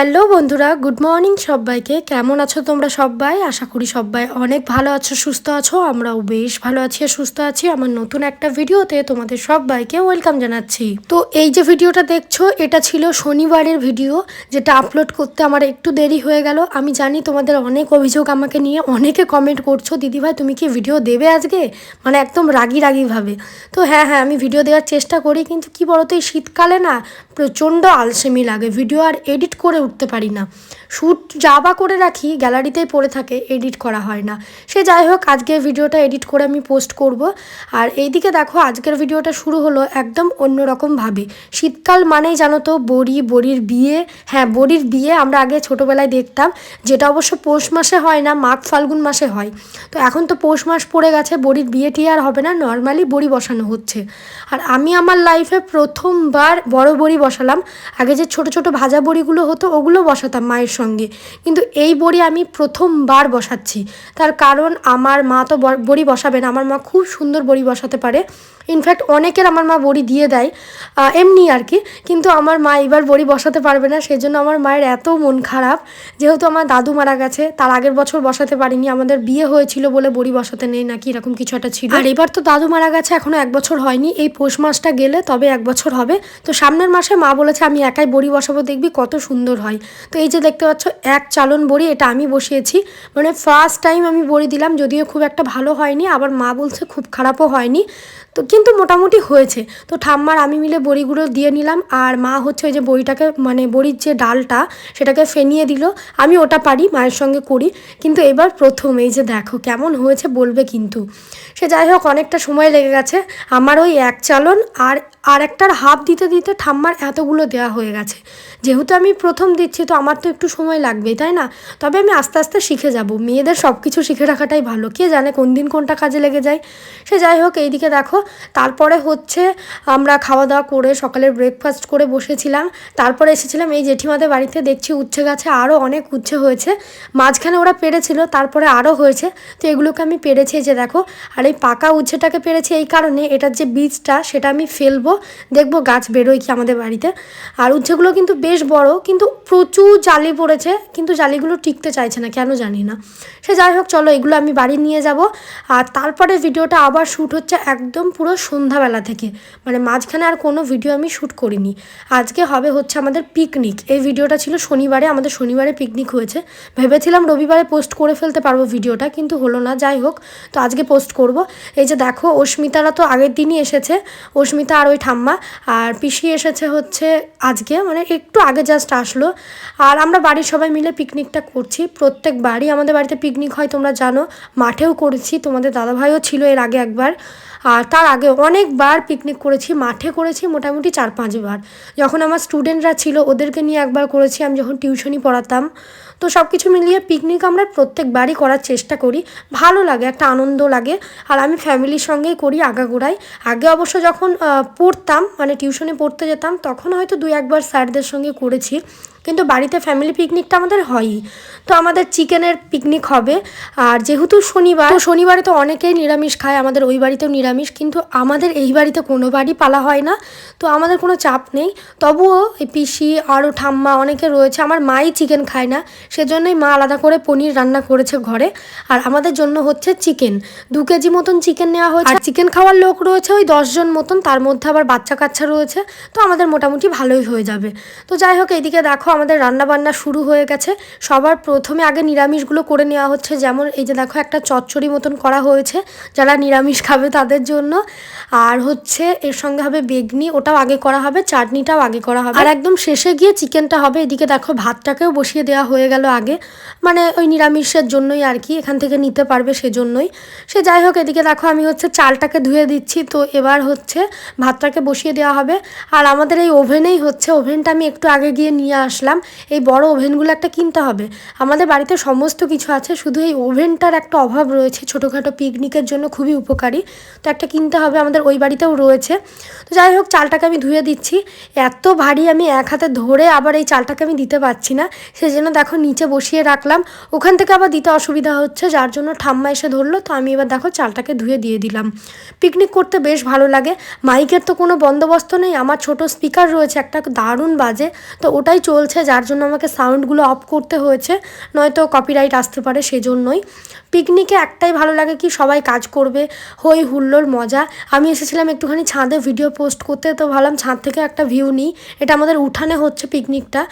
Hello বন্ধুরা, good morning সবাইকে। কেমন আছো তোমরা সবাই? আশা করি সবাই অনেক ভালো আছো, সুস্থ আছো। আমরাও বেশ ভালো আছি আর সুস্থ আছি। আমার নতুন একটা ভিডিওতে তোমাদের সবাইকে ওয়েলকাম জানাচ্ছি। তো এই যে ভিডিওটা দেখছ, এটা ছিল শনিবারের ভিডিও, যেটা আপলোড করতে আমার একটু দেরি হয়ে গেল। আমি জানি তোমাদের অনেক অভিযোগ আমাকে নিয়ে অনেকে কমেন্ট করছ দিদিভাই তুমি কি ভিডিও দেবে আজকে? মানে একদম রাগি রাগিভাবে তো হ্যাঁ হ্যাঁ আমি ভিডিও দেওয়ার চেষ্টা করি, কিন্তু কি বলতো, এই শীতকালে না প্রচণ্ড আলসেমি লাগে। ভিডিও আর এডিট করে উঠতে পারি না। শ্যুট যা বা করে রাখি, গ্যালারিতেই পড়ে থাকে, এডিট করা হয় না। সে যাই হোক আজকে ভিডিওটা এডিট করে আমি পোস্ট করব। আর এইদিকে দেখো, আজকের ভিডিওটা শুরু হলো একদম অন্যরকমভাবে শীতকাল মানেই জানো তো, বড়ি, বড়ির বিয়ে। হ্যাঁ বড়ির বিয়ে আমরা আগে ছোটোবেলায় দেখতাম, যেটা অবশ্য পৌষ মাসে হয় না, মাঘ ফাল্গুন মাসে হয়। তো এখন তো পৌষ মাস পড়ে গেছে, বড়ির বিয়েটি আর হবে না, নর্মালি বড়ি বসানো হচ্ছে। আর আমি আমার লাইফে প্রথমবার বড় বড়ি বসালাম। আগে যে ছোট ছোট ভাজা বড়িগুলো হতো ওগুলো বসাতাম মায়ের সঙ্গে। কিন্তু এই বড়ি আমি প্রথমবার বসাচ্ছি। তার কারণ আমার মা তো বড়ি বসাবে না। আমার মা খুব সুন্দর বড়ি বসাতে পারে। ইনফ্যাক্ট অনেকের আমার মা বড়ি দিয়ে দেয় এমনি আর কি। কিন্তু আমার মা এবার বড়ি বসাতে পারবে না। সেজন্য আমার মায়ের এত মন খারাপ। যেহেতু আমার দাদু মারা গেছে, তার আগের বছর বসাতে পারিনি। আমাদের বিয়ে হয়েছিল বলে বড়ি বসাতে নেই নাকি, এরকম কিছু একটা ছিল। আর এবার তো দাদু মারা গেছে, এখনও এক বছর হয়নি। এই পৌষ মাসটা গেলে তবে এক বছর হবে। তো সামনের মাসে মা বলেছে, আমি একাই বড়ি বসাবো। দেখবি কত সুন্দর হয়। তো এই যে দেখতে পাচ্ছ, এক চালন বড়ি, এটা আমি বসিয়েছি। মানে ফার্স্ট টাইম আমি বড়ি দিলাম, যদিও খুব একটা ভালো হয়নি, আবার মা বলছে খুব খারাপও হয়নি। তো কিন্তু মোটামুটি হয়েছে। তো ঠাম্মার আমি মিলে বড়িগুলো দিয়ে নিলাম, আর মা হচ্ছে ওই যে বড়িটাকে মানে বড়ির যে ডালটা, সেটাকে ফেনিয়ে দিল। আমি ওটা পারি, মায়ের সঙ্গে করি। কিন্তু এবার প্রথম, এই যে দেখো কেমন হয়েছে বলবে কিন্তু। সে যাই হোক, অনেকটা সময় লেগে গেছে। আমার ওই এক চালন আর আর একটার হাফ দিতে দিতে ঠাম্মার এতগুলো দেওয়া হয়ে গেছে। যেহেতু আমি প্রথম দিচ্ছি, তো আমার তো একটু সময় লাগবেই, তাই না? তবে আমি আস্তে আস্তে শিখে যাব। মেয়েদের সব কিছু শিখে রাখাটাই ভালো। কে জানে কোন দিন কোনটা কাজে লেগে যায়। সে যাই হোক, এইদিকে দেখো, তারপরে হচ্ছে আমরা খাওয়া দাওয়া করে সকালের ব্রেকফাস্ট করে বসেছিলাম। তারপরে এসেছিলাম এই জেঠিমাদের বাড়িতে, দেখছি উচ্ছে গাছে আরও অনেক উচ্ছে হয়েছে। মাঝখানে ওরা পেরেছিল, তারপরে আরও হয়েছে। তো এগুলোকে আমি পেরেছি যে দেখো, আর এই পাকা উচ্ছেটাকে পেরেছি এই কারণে, এটার যে বীজটা, সেটা আমি ফেলব। দেখব গাছ বেরোয় কি আমাদের বাড়িতে। আর উচ্ছেগুলো কিন্তু বেশ বড়, কিন্তু প্রচুর জালি পড়েছে, কিন্তু জালিগুলো টিকতে চাইছে না, কেন জানি না। সে যাই হোক, চলো এগুলো আমি বাড়ি নিয়ে যাব। আর তারপরে ভিডিওটা আবার শ্যুট হচ্ছে একদম পুরো সন্ধ্যাবেলা থেকে। মানে মাঝখানে আর কোনো ভিডিও আমি শ্যুট করিনি। আজকে হবে হচ্ছে আমাদের পিকনিক এই ভিডিওটা ছিল শনিবারে, আমাদের শনিবারে পিকনিক হয়েছে। ভেবেছিলাম রবিবারে পোস্ট করে ফেলতে পারব ভিডিওটা, কিন্তু হলো না, যাই হোক। তো আজকে পোস্ট করব। এই যে দেখো, অস্মিতারা তো আগের দিনই এসেছে। অস্মিতা আর ওই ঠাম্মা। আর পিসি এসেছে হচ্ছে আজকে মানে একটু আগে জাস্ট আসলো। আর আমরা বাড়ির সবাই মিলে পিকনিকটা করছি। প্রত্যেক বাড়ি, আমাদের বাড়িতে পিকনিক হয় তোমরা জানো। মাঠেও করেছি, তোমাদের দাদাভাইও ছিল এর আগে একবার। আর তার আগে অনেকবার পিকনিক করেছি, মাঠে করেছি মোটামুটি চার পাঁচবার যখন আমার স্টুডেন্টরা ছিল, ওদেরকে নিয়ে একবার করেছি, আমি যখন টিউশনি পড়াতাম। তো সব কিছু মিলিয়ে পিকনিক আমরা প্রত্যেকবারই করার চেষ্টা করি। ভালো লাগে, একটা আনন্দ লাগে। আর আমি ফ্যামিলির সঙ্গেই করি আগাগোড়াই। আগে অবশ্য যখন পড়তাম মানে টিউশনে পড়তে যেতাম, তখন হয়তো দুই একবার স্যারদের সঙ্গে করেছি। কিন্তু বাড়িতে ফ্যামিলি পিকনিকটা আমাদের হয়ই। তো আমাদের চিকেনের পিকনিক হবে। আর যেহেতু শনিবার শনিবারে তো অনেকেই নিরামিষ খায়, আমাদের ওই বাড়িতেও নিরামিষ। কিন্তু আমাদের এই বাড়িতে কোনো বাড়ি পালা হয় না। তো আমাদের কোনো চাপ নেই। তবুও এই পিসি, আরও ঠাম্মা অনেকে রয়েছে। আমার মাই চিকেন খায় না। সেজন্যই মা আলাদা করে পনির রান্না করেছে ঘরে। আর আমাদের জন্য হচ্ছে চিকেন। দু কেজি মতন চিকেন নেওয়া হয়েছে। আর চিকেন খাওয়ার লোক রয়েছে ওই দশজন মতন। তার মধ্যে আবার বাচ্চা কাচ্চা রয়েছে। তো আমাদের মোটামুটি ভালোই হয়ে যাবে। তো যাই হোক, এইদিকে দেখো আমাদের রান্না বান্না শুরু হয়ে গেছে। সবার প্রথমে আগে নিরামিষগুলো করে নেওয়া হচ্ছে। যেমন এই যে দেখো, একটা চচ্চড়ি মতন করা হয়েছে। যারা নিরামিষ খাবে তাদের জন্য। আর হচ্ছে এর সঙ্গে হবে বেগনি, ওটাও আগে করা হবে, চাটনিটাও আগে করা হবে। আর একদম শেষে গিয়ে চিকেনটা হবে। এদিকে দেখো, ভাতটাকেও বসিয়ে দেওয়া হয়ে গেল আগে। মানে ওই নিরামিষের জন্যই আর কি, এখান থেকে নিতে পারবে সেজন্যই। সে যাই হোক, এদিকে দেখো, আমি হচ্ছে চালটাকে ধুয়ে দিচ্ছি। তো এবার হচ্ছে ভাতটাকে বসিয়ে দেওয়া হবে। আর আমাদের এই ওভেনেই হচ্ছে, ওভেনটা আমি একটু আগে গিয়ে নিয়ে আসলাম, এই বড় ওভেনগুলো একটা কিনতে হবে। আমাদের বাড়িতে সমস্ত কিছু আছে, শুধু এই ওভেনটার একটা অভাব রয়েছে, ছোটোখাটো পিকনিকের জন্য খুবই উপকারী। তো একটা কিনতে হবে, আমাদের ওই বাড়িতেও রয়েছে। তো যাই হোক, চালটাকে আমি ধুয়ে দিচ্ছি। এত ভারী আমি এক হাতে ধরে আবার এই চালটাকে আমি দিতে পারছি না। সেজন্য দেখো, নিচে বসিয়ে রাখলাম। ওখান থেকে আবার দিতে অসুবিধা হচ্ছে, যার জন্য ঠাম্মা এসে ধরলো। তো আমি এবার দেখো, চালটাকে ধুয়ে দিয়ে দিলাম। পিকনিক করতে বেশ ভালো লাগে। মাইকের তো কোনো বন্দোবস্ত নেই, আমার ছোট স্পিকার রয়েছে, একটা দারুণ বাজে। তো ওটাই চলছে। যার জন্য আমাকে সাউন্ডগুলো অফ করতে হয়েছে, নয়তো কপিরাইট আসতে পারে সেজন্যই। পিকনিকে একটাই ভালো লাগে কি সবাই কাজ করবে, হই হুল্লোর মজা। আমি এসেছিলাম একটুখানি ছাদে ভিডিও পোস্ট করতে, তো ভাবলাম ছাদ থেকে একটা ভিউ নিই। এটা আমাদের উঠানে হচ্ছে পিকনিকটা।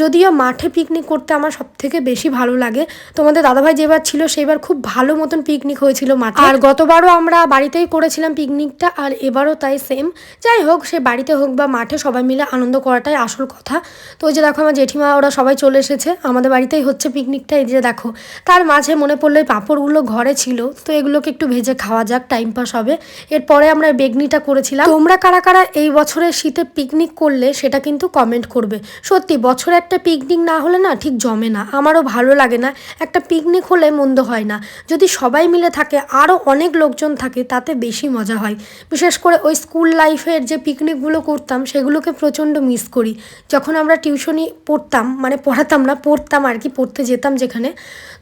যদিও মাঠে পিকনিক করতে আমার সব থেকে বেশি ভালো লাগে। তোমাদের দাদাভাই যেবার ছিল সেইবার খুব ভালো মতন পিকনিক হয়েছিল মাঠে। আর গতবারও আমরা বাড়িতেই করেছিলাম পিকনিকটা, আর এবারও তাই সেম যাই হোক, সে বাড়িতে হোক বা মাঠে সবাই মিলে আনন্দ করাটাই আসল কথা। তো ওই যে দেখো আমার জেঠিমা, ওরা সবাই চলে এসেছে। আমাদের বাড়িতেই হচ্ছে পিকনিকটা এই যে দেখো। তার মাঝে মনে পড়ল এই পাঁপড়গুলো ঘরে ছিল, তো এগুলোকে একটু ভেজে খাওয়া যাক টাইম পাস হবে। এরপরে আমরা বেগনিটা করেছিলাম। তোমরা কারা কারা এই বছরের শীতে পিকনিক করলে সেটা কিন্তু কমেন্ট করবে। সত্যি, বছরে একটা পিকনিক না হলে না ঠিক জমে না। আমারও ভালো লাগে না। একটা পিকনিক হলে মন্দ হয় না। যদি সবাই মিলে থাকে আরও অনেক লোকজন থাকে, তাতে বেশি মজা হয়। বিশেষ করে ওই স্কুল লাইফের যে পিকনিকগুলো করতাম, সেগুলোকে প্রচণ্ড মিস করি। যখন আমরা টিউশনি পড়তাম মানে পড়াতাম না, পড়তাম আর কি, পড়তে যেতাম যেখানে।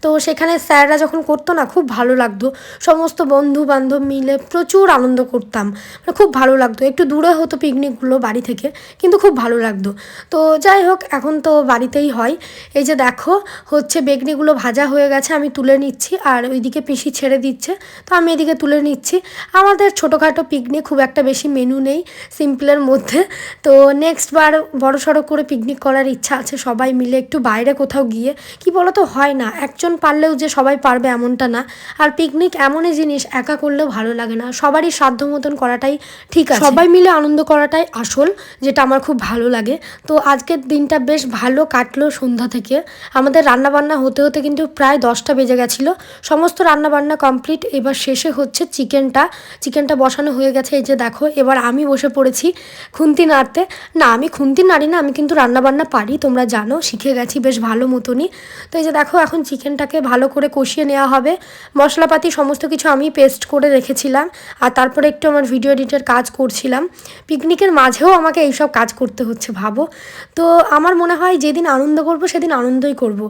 তো সেখানে স্যাররা যখন করতো না, খুব ভালো লাগতো। সমস্ত বন্ধু বান্ধব মিলে প্রচুর আনন্দ করতাম। মানে খুব ভালো লাগতো। একটু দূরে হতো পিকনিকগুলো বাড়ি থেকে, কিন্তু খুব ভালো লাগতো। তো যাই হোক, এখন তো বাড়িতেই হয়। এই যে দেখো, হচ্ছে বেগনিগুলো ভাজা হয়ে গেছে, আমি তুলে নিচ্ছি, আর ওইদিকে পিসি ছেড়ে দিচ্ছে। তো আমি এদিকে তুলে নিচ্ছি। আমাদের ছোটোখাটো পিকনিক খুব একটা বেশি মেনু নেই সিম্পলের মধ্যে। তো নেক্সট বার বড় সড়ো করে পিকনিক করার ইচ্ছা আছে সবাই মিলে একটু বাইরে কোথাও গিয়ে, কি বলো তো হয় না। একজন পারলেও যে সবাই পারবে এমনটা না। আর পিকনিক এমনই জিনিস, একা করলেও ভালো লাগে না। সবারই সাধ্য মতন করাটাই ঠিক আছে। সবাই মিলে আনন্দ করাটাই আসল, যেটা আমার খুব ভালো লাগে। তো আজকের দিনটা বেশ ভালো কাটলো সন্ধ্যা থেকে। আমাদের রান্নাবান্না হতে হতে কিন্তু প্রায় দশটা বেজে গেছিল। সমস্ত রান্নাবান্না কমপ্লিট এবার শেষে হচ্ছে চিকেনটা। চিকেনটা বসানো হয়ে গেছে। এই যে দেখো, এবার আমি বসে পড়েছি খুন্তি নাড়তে। না, আমি খুন্তি নাড়ি না, আমি কিন্তু রান্নাবান্না পারি তোমরা জানো, শিখে গেছি বেশ ভালো মতনই। তো এই যে দেখো, এখন চিকেনটাকে ভালো করে কষিয়ে নেওয়া হবে। মশলাপাতি সমস্ত কিছু আমি পেস্ট করে রেখেছিলাম, আর তারপরে একটু আমার ভিডিও এডিটের কাজ করছিলাম। পিকনিকের মাঝেও আমাকে এইসব কাজ করতে হচ্ছে, ভাবো। তো আমার মনে হয়, যেদিন আনন্দ করব, সেদিন আনন্দই করব।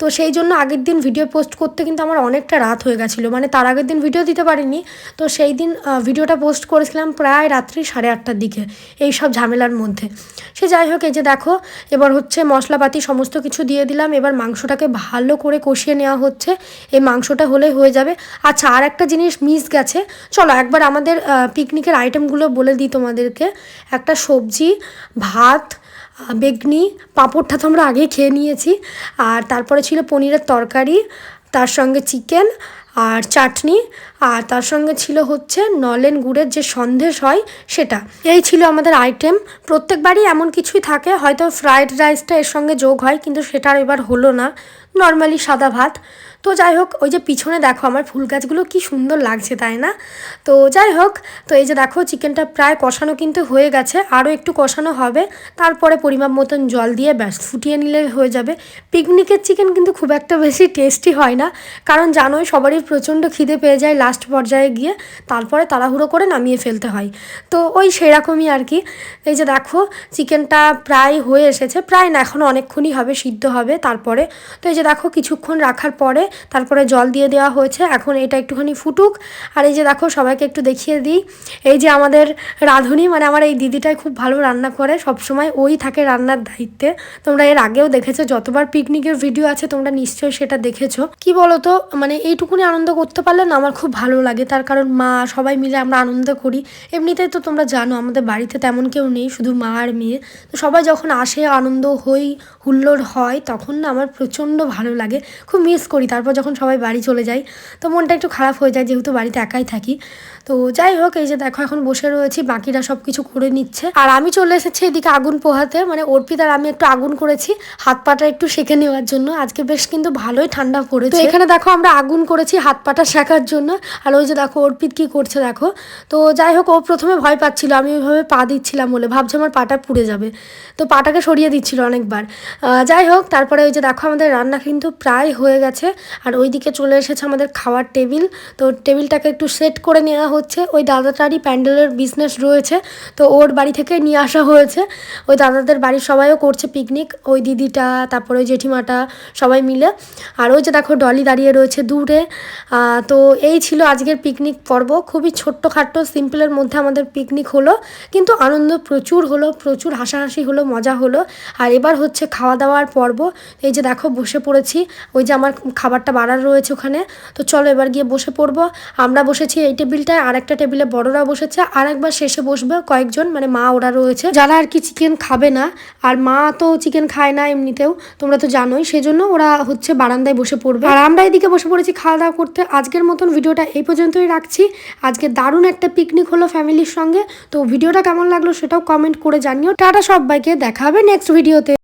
তো সেই জন্য আগের দিন ভিডিও পোস্ট করতে কিন্তু আমার অনেকটা রাত হয়ে গেছিল। মানে তার আগের দিন ভিডিও দিতে পারিনি। তো সেই দিন ভিডিওটা পোস্ট করেছিলাম প্রায় রাত্রি সাড়ে আটটার দিকে এই সব ঝামেলার মধ্যে। সে যাই হোক, এই যে দেখো, এবার হচ্ছে মশলাপাতি সমস্ত কিছু দিয়ে দিলাম। এবার মাংসটাকে ভালো করে কষিয়ে নেওয়া হচ্ছে। এই মাংসটা হলে হয়ে যাবে। আচ্ছা আর একটা জিনিস মিস গেছে। চলো একবার আমাদের পিকনিকের আইটেমগুলো বলে দিই তোমাদেরকে। একটা সবজি, ভাত বেগনি, পাঁপড়টা তো আমরা আগেই খেয়ে নিয়েছি। আর তারপরে ছিল পনিরের তরকারি তার সঙ্গে চিকেন আর চাটনি, আর তার সঙ্গে ছিল হচ্ছে নলেন গুড়ের যে সন্দেশ হয় সেটা। এই ছিল আমাদের আইটেম প্রত্যেকবারই এমন কিছুই থাকে, হয়তো ফ্রায়েড রাইসটা এর সঙ্গে যোগ হয়, কিন্তু সেটা এবার হলো না। নর্মালি সাদা ভাত। তো যাই হোক, ওই যে পিছনে দেখো আমার ফুল গাছগুলো কি সুন্দর লাগছে, তাই না? তো যাই হোক, তো এই যে দেখো চিকেনটা প্রায় কষানো কিন্তু হয়ে গেছে, আরও একটু কষানো হবে। তারপরে পরিমাপ মতন জল দিয়ে ব্যাস, ফুটিয়ে নিলে হয়ে যাবে। পিকনিকের চিকেন কিন্তু খুব একটা বেশি টেস্টি হয় না, কারণ জানোই সবারই প্রচণ্ড খিদে পেয়ে যায় লাস্ট পর্যায়ে গিয়ে, তারপরে তাড়াহুড়ো করে নামিয়ে ফেলতে হয়। তো ওই সেরকমই আর কি। এই যে দেখো, চিকেনটা প্রায় হয়ে এসেছে, প্রায় না এখনও অনেকক্ষণই হবে, সিদ্ধ হবে তারপরে। তো এই যে দেখো, কিছুক্ষণ রাখার পরে তারপরে জল দিয়ে দেওয়া হয়েছে। এখন এটা একটুখানি ফুটুক। আর এই যে দেখো, সবাইকে একটু দেখিয়ে দিই। এই যে আমাদের রাঁধুনি মানে আমার এই দিদিটাই খুব ভালো রান্না করে। সবসময় ওই থাকে রান্নার দায়িত্বে। তোমরা এর আগেও দেখেছ, যতবার পিকনিকের ভিডিও আছে, তোমরা নিশ্চয়ই সেটা দেখেছ। কি বলো তো মানে এইটুকুনি আনন্দ করতে পারলে না আমার খুব ভালো লাগে। তার কারণ মা, সবাই মিলে আমরা আনন্দ করি। এমনিতেই তো তোমরা জানো, আমাদের বাড়িতে তেমন কেউ নেই, শুধু মা আর মেয়ে। তো সবাই যখন আসে, আনন্দ হই, হুল্লোড় হয়, তখন না আমার প্রচণ্ড ভালো লাগে। খুব মিস করি। তারপর যখন সবাই বাড়ি চলে যায় তো মনটা একটু খারাপ হয়ে যায় যেহেতু বাড়িতে একাই থাকি। তো যাই হোক, এই যে দেখো এখন বসে রয়েছি, বাকিরা সব কিছু করে নিচ্ছে। আর আমি চলে এসেছি এদিকে আগুন পোহাতে মানে অর্পিত আর আমি একটু আগুন করেছি, হাত পাটা একটু সেঁকে নেওয়ার জন্য। আজকে বেশ কিন্তু ভালোই ঠান্ডা পড়েছে। এখানে দেখো আমরা আগুন করেছি, হাত পাটা শেখার জন্য। আর ওই যে দেখো, অর্পিত কি করছে দেখো। তো যাই হোক, ও প্রথমে ভয় পাচ্ছিল, আমি ওইভাবে পা দিচ্ছিলাম বলে। ভাবছি আমার পাটা পুড়ে যাবে। তো পাটাকে সরিয়ে দিচ্ছিল অনেকবার। যাই হোক, তারপরে ওই যে দেখো আমাদের রান্না কিন্তু প্রায় হয়ে গেছে। আর ওইদিকে চলে এসেছে আমাদের খাওয়ার টেবিল। তো টেবিলটাকে একটু সেট করে নেওয়া হচ্ছে। ওই দাদাটারই প্যান্ডেলের বিজনেস রয়েছে। তো ওর বাড়ি থেকে নিয়ে আসা হয়েছে। ওই দাদাদের বাড়ির সবাইও করছে পিকনিক ওই দিদিটা, তারপরে ওই জেঠিমাটা সবাই মিলে। আর ওই যে দেখো ডলি দাঁড়িয়ে রয়েছে দূরে। তো এই ছিল আজকের পিকনিক পর্ব। খুবই ছোট্টখাট্টো সিম্পলের মধ্যে আমাদের পিকনিক হলো। কিন্তু আনন্দ প্রচুর হলো, প্রচুর হাসাহাসি হলো, মজা হলো। আর এবার হচ্ছে খাওয়া দাওয়ার পর্ব। এই যে দেখো বসে পড়েছি। ওই যে আমার খাবারটা বাড়ার রয়েছে ওখানে। তো চলো এবার গিয়ে বসে পড়ব। আমরা বসেছি এই টেবিলটায় আর একটা টেবিলে বড়রা বসেছে। আর একবার শেষে বসবে কয়েকজন মানে মা ওরা রয়েছে। যারা আর কি চিকেন খাবে না, আর মা তো চিকেন খায় না এমনিতেও, তোমরা তো জানোই, সেজন্য ওরা হচ্ছে বারান্দায় বসে পড়বে। আর আমরা এদিকে বসে পড়েছি খাওয়া দাওয়া করতে। আজকের মতন ভিডিওটা এই পর্যন্তই রাখছি। আজকে দারুণ একটা পিকনিক হলো ফ্যামিলির সঙ্গে। তো ভিডিওটা কেমন লাগল সেটাও কমেন্ট করে জানিও। টাটা সবাইকে, দেখা হবে নেক্সট ভিডিওতে